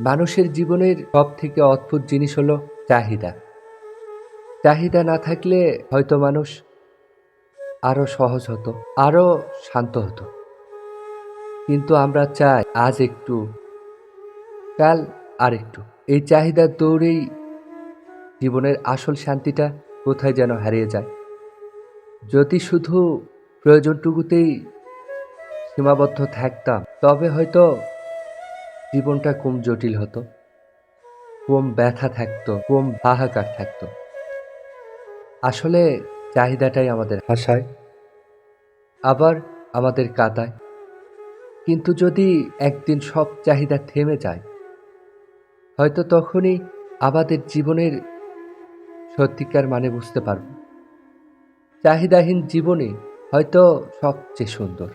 মানুষের জীবনের সব থেকে অদ্ভুত জিনিস হলো চাহিদা। চাহিদা না থাকলে হয়তো মানুষ আরও সহজ হতো, আরও শান্ত হতো। কিন্তু আমরা চাই আজ একটু, কাল আর একটু এই চাহিদার দৌড়েই জীবনের আসল শান্তিটা কোথায় যেন হারিয়ে যায়। যদি শুধু প্রয়োজনটুকুতেই সীমাবদ্ধ থাকতাম, তবে হয়তো জীবনটা কম জটিল হতো, কম ব্যথা থাকতো, কম হাহাকার থাকতো। আসলে চাহিদাটাই আমাদের হাসায় আবার আমাদের কাদায় কিন্তু যদি একদিন সব চাহিদা থেমে যায়, হয়তো তখনই আমাদের জীবনের সত্যিকার মানে বুঝতে পারব। চাহিদাহীন জীবনে হয়তো সবচেয়ে সুন্দর।